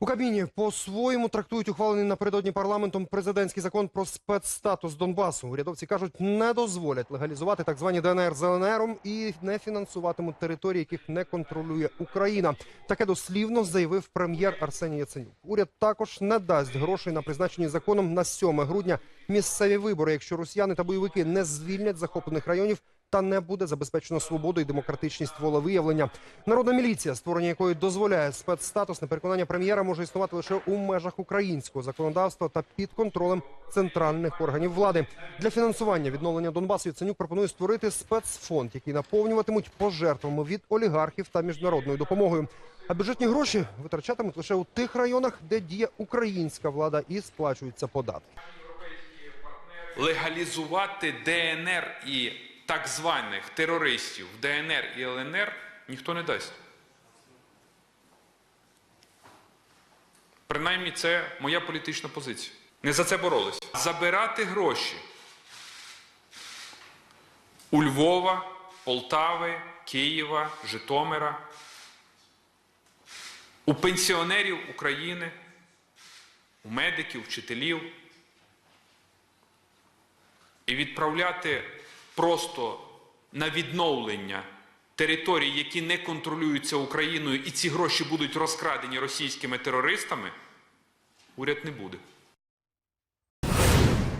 У Кабміні по-своєму трактують ухвалений напередодні парламентом президентський закон про спецстатус Донбасу. Урядовці кажуть, не дозволять легалізувати так звані ДНР з ЛНРом і не фінансуватимуть території, яких не контролює Україна. Таке дослівно заявив прем'єр Арсеній Яценюк. Уряд також не дасть грошей на призначені законом на 7 грудня місцеві вибори, якщо росіяни та бойовики не звільнять захоплених районів та не буде забезпечено свободу і демократичність волевиявлення. Народна міліція, створення якої дозволяє спецстатус на переконання прем'єра, може існувати лише у межах українського законодавства та під контролем центральних органів влади. Для фінансування відновлення Донбасу Яценюк пропонує створити спецфонд, який наповнюватимуть пожертвами від олігархів та міжнародною допомогою. А бюджетні гроші витрачатимуть лише у тих районах, де діє українська влада і сплачуються податки. легалізувати ДНР і так званих терористів в ДНР і ЛНР ніхто не дасть. Принаймні, це моя політична позиція. Не за це боролись. Забирати гроші у Львова, Полтави, Києва, Житомира, у пенсіонерів України, у медиків, вчителів і відправляти просто на відновлення територій, які не контролюються Україною, і ці гроші будуть розкрадені російськими терористами, уряд не буде.